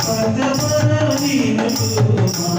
పదవీనుడు మా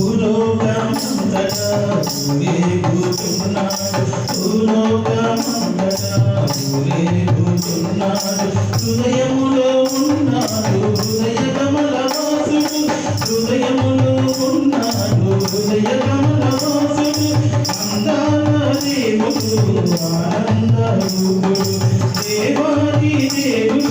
భూలోకమంతటా ఊరేగుతున్నాడు భూలోకమంతటా ఊరేగుతున్నాడు హృదయములో ఉన్నాడు హృదయ హృదయములో ఉన్నాడు హృదయ అందాల దేవుడు ఆనంద దేవాది దేవుడు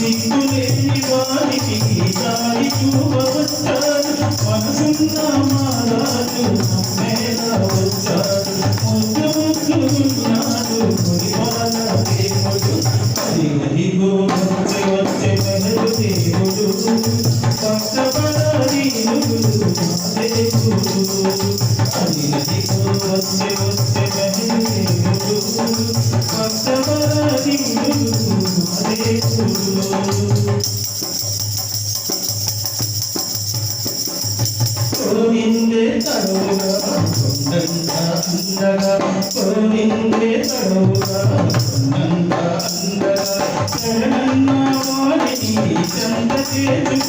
సిగ్గులేని వారికి దారి చూపవచ్చాడు మనసున్న మారాజు నమ్మేలా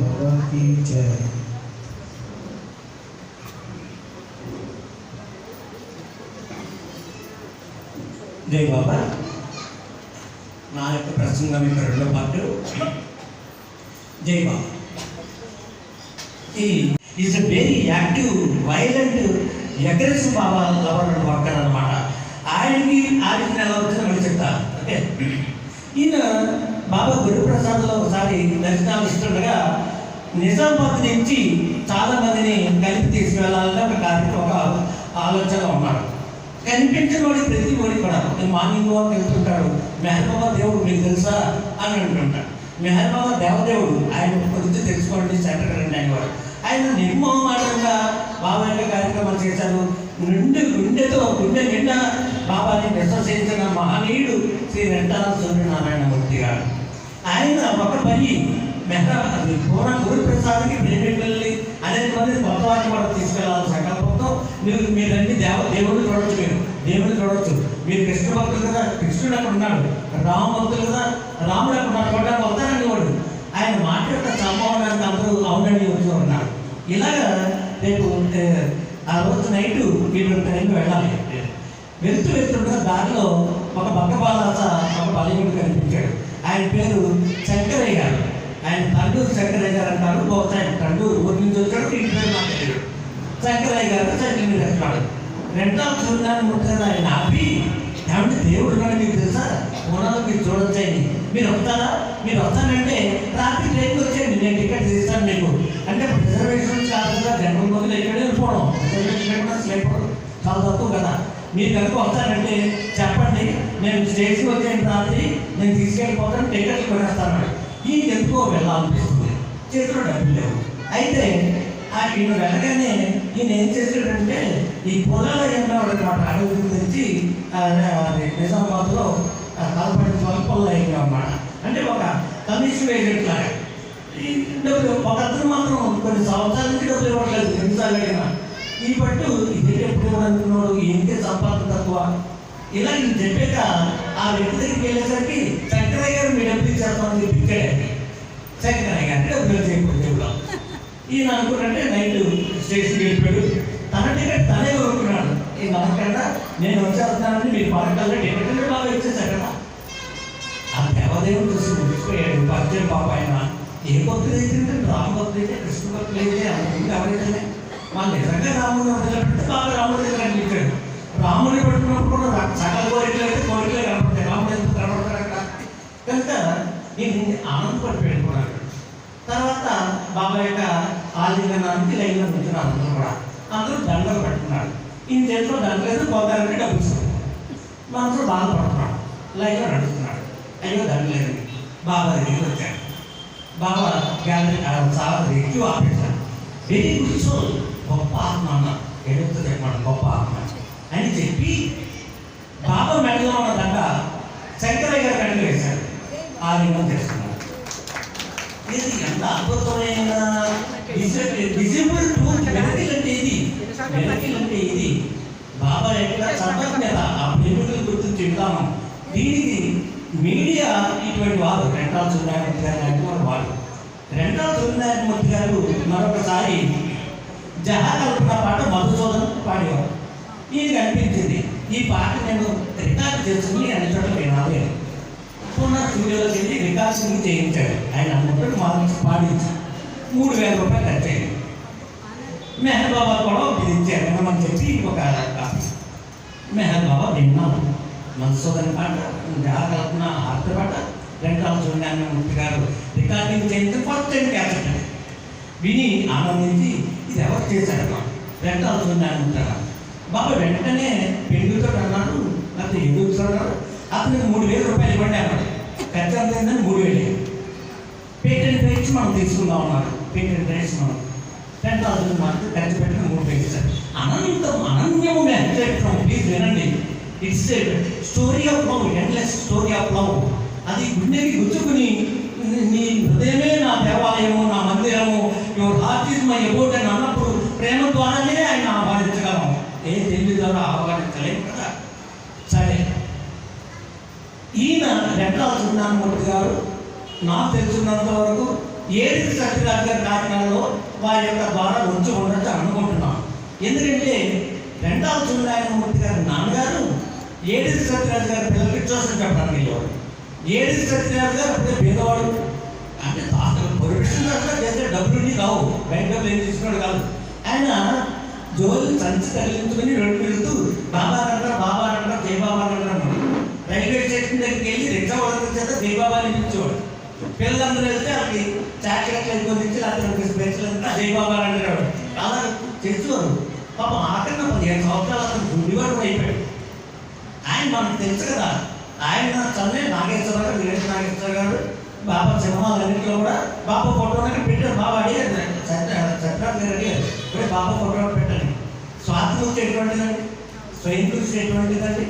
భగవాన్కి జయ జై బాబా నా యొక్క ప్రసంగం యొక్క రెండో పాటు జై బాబా ఈ is a very active violent aggressive Baba lover worker అనమాట ఆయనకి ఆయనకి ఎలా వచ్చిందో మళ్ళీ చెప్తాను ఓకే? ఈయన బాబా గురుప్రసాద్లో ఒకసారి దర్శనాలు ఇస్తుండగా నిజామాబాద్ నుంచి చాలా మందిని కలిపి తీసుకువెళ్ళాలని ఒక కార్యక్రమం ఒక ఆలోచన ఉన్నాడు కనిపించిన వాడి ప్రతి వాడి కూడా నేను మార్నింగ్ వాక్ వెళ్తుంటాడు. మెహర్బాబా దేవుడు మీకు తెలుసా అని అంటుంటాడు. మెహర్బాబా దేవదేవుడు ఆయన గురించి తెలుసుకోండి సెంటర్ అండి ఆయన వాడు ఆయన నిర్మోహమాటంగా బాబా యొక్క కార్యక్రమాలు చేశారు. నిండు గుండెతో గుండె నిండా బాబాని విశ్వసించిన మహనీయుడు శ్రీ వెంటాల సూర్యనారాయణమూర్తి గారు. ఆయన ఒక పని మెహ్రా అది పూర్ణ గురుప్రసాద్కి వెళ్ళి అనేక మంది కొత్త వారిని కూడా తీసుకెళ్ళాలని సంకల్పంతో మీరు మీరన్నీ దేవ దేవుడిని చూడొచ్చు మీరు దేవుడిని చూడొచ్చు. మీరు కృష్ణ భక్తులు కదా కృష్ణుడు అక్కడ ఉన్నాడు రామ భక్తులు కదా రాముడు అక్కడ ఉన్నాడు చూడడానికి వస్తారండి వాడు ఆయన మాట యొక్క అందరూ అవునండి వచ్చి ఉన్నారు. ఇలాగా రేపు ఆ రోజు నైట్ వీళ్ళు టైంకి వెళ్ళాలి. వెళ్తూ వెళ్తుండగా దారిలో ఒక భక్త బాలాస ఒక బలయుడు కనిపించాడు. ఆయన పేరు శంకరయ్య గారు. ఆయన తండూరు శంకరయ్య గారు అంటారు బహుశా ఆయన తండూరు ఊరి నుంచి వచ్చాడు ఇంటి పేరు నాకు తెలియదు శంకరయ్య గారు సైకిల్ మీద వస్తున్నాడు రెండవ సూర్యనారాయణ ఉంటుంది ఆయన అభి. ఏమంటే దేవుడు ఉన్నాడు మీకు తెలుసా? ఉన్నదో మీరు చూడొచ్చండి. మీరు వస్తారా? మీరు వస్తానంటే రాత్రి ట్రైన్కి వచ్చేయండి నేను టికెట్ తీస్తాను మీకు. అంటే రిజర్వేషన్ కాకుండా జనరల్ మొదలు ఎక్కడ వెళ్ళిపోవడం రిజర్వేషన్ లేకుండా స్లీపర్ చాలా తక్కువ కదా. మీరు కనుక వస్తానంటే చెప్పండి నేను స్టేజ్కి వచ్చేయండి రాత్రి నేను తీసుకెళ్ళిపోతాను టికెట్లు కొనేస్తాను. ఈ ఎందుకో వెళ్ళాలనిపిస్తుంది. చేతిలో డబ్బులు లేవు. అయితే ఆ ఈయన వెళ్ళగానే ఈయన ఏం చేశాడంటే ఈ పొలాల ఎన్నోడు అనమాట అడవి తెచ్చి నిజామాబాద్లో ఆ, కలపడి అయింది అన్నమాట. అంటే ఒక కమిషన్ ఏజెంట్ లాగా. డబ్బులు ఒక అతను మాత్రం కొన్ని సంవత్సరాల నుంచి డబ్బులు ఇవ్వట్లేదు ఎన్నిసార్లు అయినా ఈ పట్టు ఇది ఎప్పుడు ఇవ్వడంటున్నాడు ఏంటి సంపాదన తక్కువ? ఇలా నేను చెప్పాక ఆ వ్యక్తి దగ్గరికి వెళ్ళేసరికి వెంకటయ్య గారు మీ డబ్బులు ఇచ్చేస్తామని చెప్పి ఇక్కడే చక్కనయ్య గారు డబ్బులు చేయకూడదు ఈయన అనుకున్నట్టే నైట్ స్టేషన్కి వెళ్ళిపోయాడు. తన టికెట్ తనే కొనుక్కున్నాడు. ఈ మనకన్నా నేను వచ్చేస్తానని మీరు పడకల్లో టికెట్ బాగా ఇచ్చేసాడు కదా. ఆ దేవదేవుడు చూసి ముగిసిపోయాడు పరిచయం పాప ఆయన ఏ భక్తులు అయితే రామ భక్తులు అయితే కృష్ణ భక్తులు అయితే అంతకుముందు ఎవరైతేనే? వాళ్ళు నిజంగా రాముడు వదిలిపెడితే బాగా రాముడు దగ్గర అనిపించాడు రాముడిని పట్టుకున్నప్పుడు కూడా సకల కోరికలు అయితే కోరికలే కనపడతాయి. కనుక నేను ఆనందపడిపోయాడు కూడా. తర్వాత బాబా యొక్క ఆలింగనానికి లైన్లో ఉంటున్నారు అందరూ కూడా అందరూ దండలు పెట్టుకున్నారు. ఈయన చేతిలో దండ లేదు పోతారంటే డబ్బు ఇస్తుంది మనసులో బాధపడుతున్నాడు లైన్లో నడుస్తున్నాడు అయ్యో దండలేదు బాబా దగ్గరికి వచ్చాడు బాబా గ్యాలరీ చాలా ఎక్కువ ఆపేశాడు వెరీ గుడ్ గొప్ప ఆత్మ అన్న. ఏడుతో చెప్పాడు గొప్ప ఆత్మ. అని చెప్పి బాబా మెడలో ఉన్న దండ శంకర ఆలింగం చేసుకున్నాడు ఇది ఎంత అద్భుతమైన డిసెంబర్ టూల్ వెనకిల్ అంటే ఇది? వెనకిల్ అంటే ఇది? బాబా ఎక్కడ చదవట్లేదా ఆ ప్రేమికుల గురించి చెప్తాము దీనికి మీడియా ఇటువంటి వారు రెంటాల సూర్యనారాయణ గారు లాంటి వారు. రెంటాల సూర్యనారాయణమూర్తి గారు మరొకసారి జహాకల్పన పాట మధుసూదన్ పాడేవారు. ఇది కనిపించింది. ఈ పాట నేను రికార్డు చేసుకుని అన్ని చోట్ల వినాలి. పునః స్టూడియోలోకి వెళ్ళి రికార్డింగ్ చేయించాడు. ఆయన అన్నప్పుడు మా నుంచి పాడించి మూడు వేల రూపాయలు ఖర్చు మెహర్ బాబా కూడా ఇది ఇచ్చారు. అని చెప్పి ఒక మెహర్ బాబా విన్నాను మధుసూదన్ పాట జాగ్రత్త ఆర్త పాట రెండాల చూడాన్ని ముఖ్య గారు రికార్డింగ్ చేయించి ఫస్ట్ టైం క్యాసెట్ విని ఆనందించి ఇది ఎవరు చేశారు రెండాల చూడాన్ని ఉంటారా? బాబా వెంటనే పెరుగుతో అన్నాడు లేకపోతే ఎందుకు అన్నాడు? అతనికి మూడు వేల రూపాయలు ఇవ్వండి అన్నాడు మూడు వేలు పేటెంట్ రైట్స్ మనం తీసుకుందాం అన్నారు. పేటెంట్ రైట్స్ మనం. టెన్ థౌసండ్ మనకు ఖర్చు పెట్టిన మూడు పేజెస్ అనంతం అనన్యము వ్యక్తం ప్లీజ్ వినండి. It's story of love endless story of love అది గుండెకి గుచ్చుకుని నీ హృదయమే నా దేవాలయము నా మందిరము. Your heart is my abode అని అన్నప్పుడు ప్రేమ ద్వారానే ఆయన ఆహ్వానించగలం. ఏ తెలివి ద్వారా ఆహ్వానించలేము కదా సరే ఈయన రెండాల సున్నామూర్తి గారు. నాకు తెలుసున్నంత వరకు ఏడు సత్యరాజు గారి కాకినాడలో వారి యొక్క ద్వారా వచ్చి ఉండొచ్చు అనుకుంటున్నాను. ఎందుకంటే రెండవ సున్నాయనమూర్తి గారి నాన్నగారు ఏడు సత్యరాజు గారి పిల్లలకి ట్యూషన్ చెప్పడానికి వెళ్ళేవాడు ఏడు సత్యరాజు గారు అప్పుడే పేదవాడు అంటే అసలు పొలిటిషన్ చేస్తే డబ్బులు కావు బ్యాంక్ ఏం తీసుకున్నాడు కాదు. ఆయన జోలు సంచి తగిలించుకొని రెండు వెళ్తూ బాబా అంటారు బాబా అంటారు జై బాబా అంటారు రైల్వే స్టేషన్ దగ్గరికి వెళ్ళి రిక్షా వాళ్ళ చేత జై ఇచ్చేవాడు పిల్లలందరూ వెళ్తే వాళ్ళకి చాక్లెట్లు ఎక్కువరించి లేకపోతే స్పెషల్ అంతా జై బాబా అలా చేసేవారు పాపం ఆఖరిన పదిహేను సంవత్సరాలు అతను గుండివాడు అయిపోయాడు. ఆయన మనకు తెలుసు కదా. ఆయన చదివే నాగేశ్వర గారు వీరేష్ నాగేశ్వర గారు బాబా సినిమాలన్నింటిలో కూడా బాబా ఫోటో పెట్టారు. బాబా అడిగారు చట్టాలు గారు అడిగారు. బాబా ఫోటో పెట్టండి. స్వాతంత్రం ఎటువంటిదండి స్వయం కృషి ఎటువంటిదండి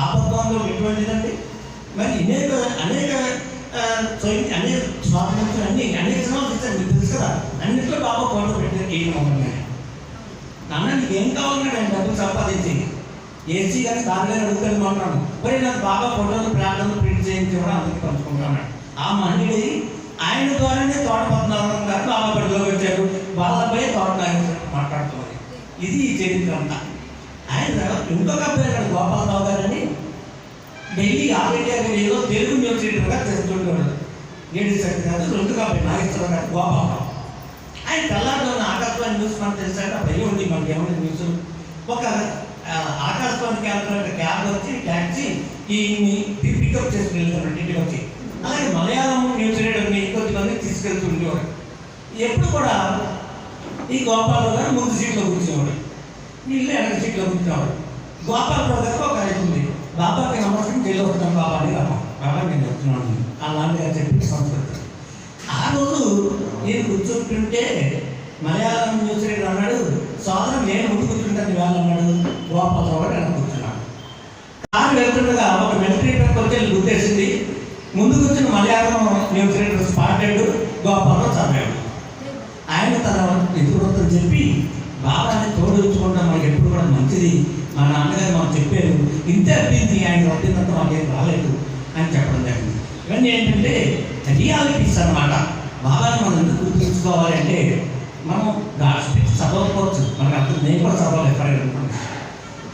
ఆపద్బంధం ఎటువంటిదండి మరి అనేక అనేక అనేక స్వాతంత్రం అన్ని అనేక సినిమాలు తీశారు మీకు తెలుసు కదా? అన్నింటిలో బాబా ఫోటో పెట్టారు ఏం మొహం నాన్న నీకు ఏం కావాలన్నాడు ఆయన డబ్బులు సంపాదించి ఏసీ కానీ దానిలో అడుగుతాను అడుగుతాడు మాట్లాడు మరి నాకు బాబా ఫోటోలు ప్రార్థనలు ప్రింట్ చేయించి కూడా అందరికీ పంచుకుంటాను ఆ మహనీయుడి ఆయన ద్వారానే తోట పద్మనాభం గారు బాబా బడిలోకి వచ్చారు వాళ్ళపై తోట మాట్లాడుతుంది. ఇది ఈ చరిత్ర అంతా. ఆయన ఇంకొక అబ్బాయి అక్కడ గోపాలరావు గారని ఢిల్లీ ఆల్ ఇండియా రేడియోలో తెలుగు న్యూస్ రీడర్గా చేస్తుండేవాడు లేడీస్ సరి కాదు రెండు అబ్బాయి నాగేశ్వరరావు గారు గోపాలరావు. ఆయన తెల్లారులో ఆకాశవాణి న్యూస్ మనం తెలిసాడు భయం ఉంది మనకి ఏమైనా న్యూస్? ఒక ఆకాశవాణి క్యాబ్ క్యాబ్ వచ్చి ట్యాక్సీ ఈ పికప్ చేసుకుని వెళ్తారు ఇంటికి వచ్చి. అలాగే మలయాళం న్యూస్ రీడర్ని కొద్దిమంది మంది ఎప్పుడు కూడా ఈ గోపాలరావు గారు ముందు సీట్లో కూర్చునేవాడు వీళ్ళు వెనక సీట్లో కూర్చున్నారు గోపాలరావు ఒక రైతు ఉంది బాబాకి నమస్కారం జైల్లో వస్తాను బాబా అని రమ్మ బాబా నేను చెప్తున్నాను. ఆ నాన్నగారు చెప్పి సంస్కృతి. ఆ రోజు నేను కూర్చుంటుంటే మలయాళం న్యూస్ అన్నాడు సోదరం నేను ముందు కూర్చుంటాను వేళ అన్నాడు. గోపాలరావు గారు వెనక కూర్చున్నాడు కారు వెళ్తుండగా ఒక మిలిటరీ ట్రక్ వచ్చి గుర్తేసింది. ముందు కూర్చుని Malayalam news reader spotted Gopalarao చదివాడు. ఆయన తన ఎదురుతో చెప్పి బాబాని తోడుచుకోవడం మనకి ఎప్పుడు కూడా మంచిది. మా నాన్నగారు మాకు చెప్పారు ఇంత అబ్బింది ఆయన వద్దినంత మాకేం రాలేదు అని చెప్పడం జరిగింది. ఇవన్నీ ఏంటంటే రియాలిటీస్ అన్నమాట. బాబాని మనం ఎందుకు గుర్తుంచుకోవాలి అంటే మనం దాని చదవకపోవచ్చు. మనకు అర్థం నేను కూడా చదవాలి ఎక్కడైనా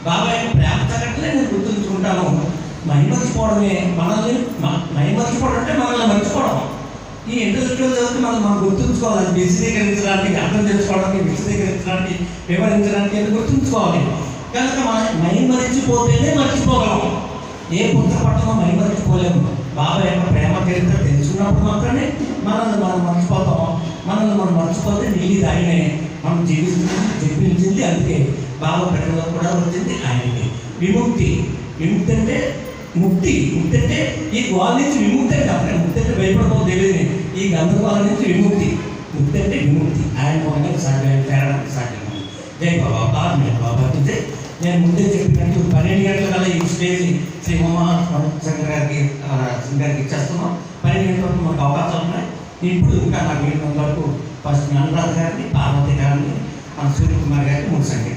బాబాయ్ ప్రేమ తగ్గట్లే నేను గుర్తుంచుకుంటాను. మైమర్చిపోవడమే మనల్ని మ- మైమర్చిపోవడం అంటే మనల్ని మర్చిపోవడం. ఈ ఇంటలెక్చువల్ చదివితే మనం మనం గుర్తుంచుకోవాలి. విశదీకరించడానికి అర్థం చేసుకోవడానికి విశదీకరించడానికి వివరించడానికి అది గుర్తుంచుకోవాలి. కనుక మనం మైమరిచిపోతేనే మర్చిపోగలం. ఏ పుత్ర పట్టణం మైమరిచిపోలేము బాబా యొక్క ప్రేమ చరిత్ర తెలుసుకున్నప్పుడు మాత్రమే మనల్ని మనం మర్చిపోతాం మనల్ని మనం మర్చిపోతే నీళ్ళు ఆయనే మనం జీవిస్తుంది జీవించింది అందుకే. బాబా ప్రేమలో కూడా వచ్చింది ఆయనకి. విముక్తి. విముక్తి అంటే ముక్తి. ముక్తి అంటే ఈ గోల నుంచి విముక్తి అంటే అప్పుడే ముక్తి అంటే భయపడిపోతే తెలియదు ఈ గంధర్వాల నుంచి విముక్తి. ముక్తి అంటే విముక్తి. ఆయన మూలంగా సాధ్యం తేడానికి సాధ్యం జై బాబా బాబా నేను బాబా అంటే నేను ముందే చెప్పినట్టు పన్నెండు గంటల కల్లా ఈ స్టేజ్ శ్రీ ఉమా శంకర్ గారికి గారికి ఇచ్చేస్తున్నాం. పన్నెండు గంటల వరకు మాకు అవకాశాలు ఉన్నాయి. ఇప్పుడు ఇంకా నాకు వీళ్ళ వరకు ఫస్ట్ అనురాధ గారిని పార్వతి గారిని మన సూర్యకుమార్ గారిని మూడు సంఖ్య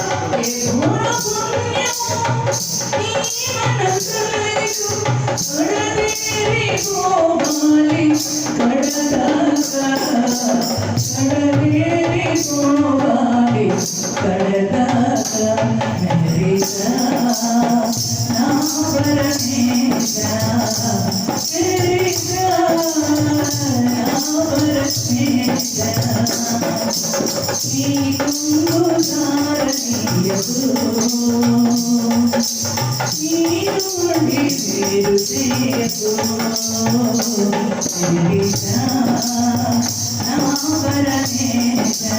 మనసులో దేవుడు మెరిసా నా పరమేశా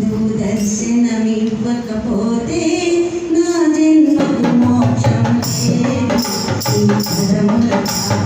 నువ్వు దర్శనమివ్వకపోతే నా జన్మకు మోక్షం లేదు.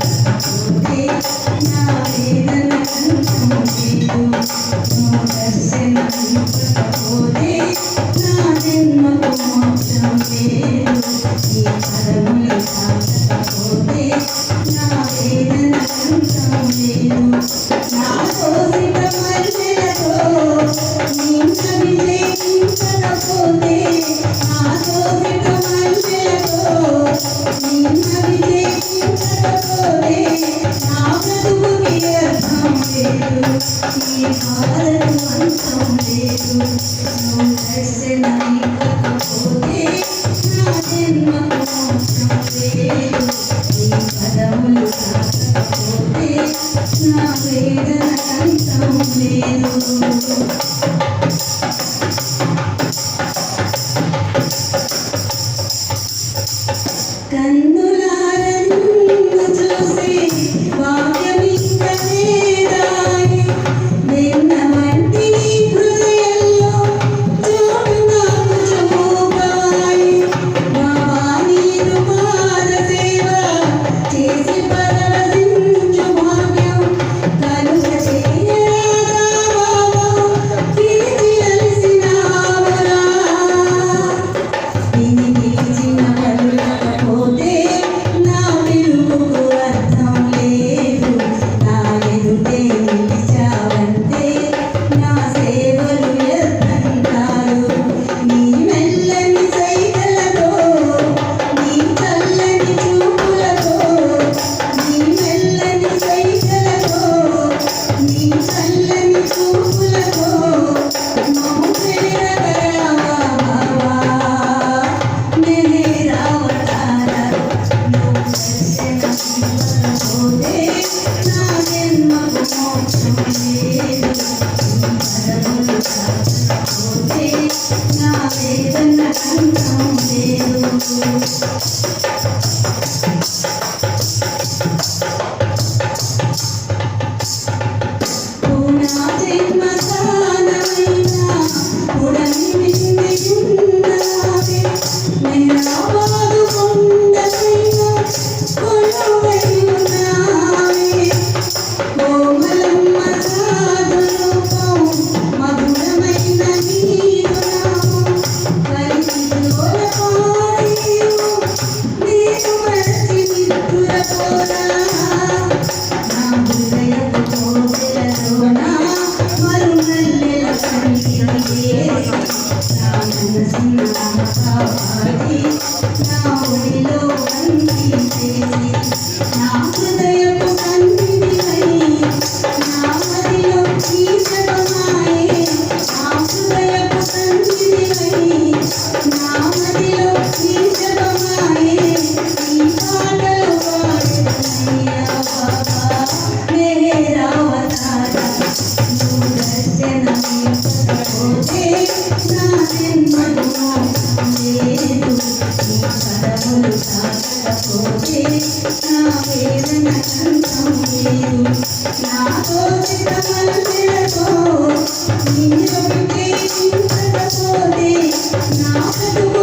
না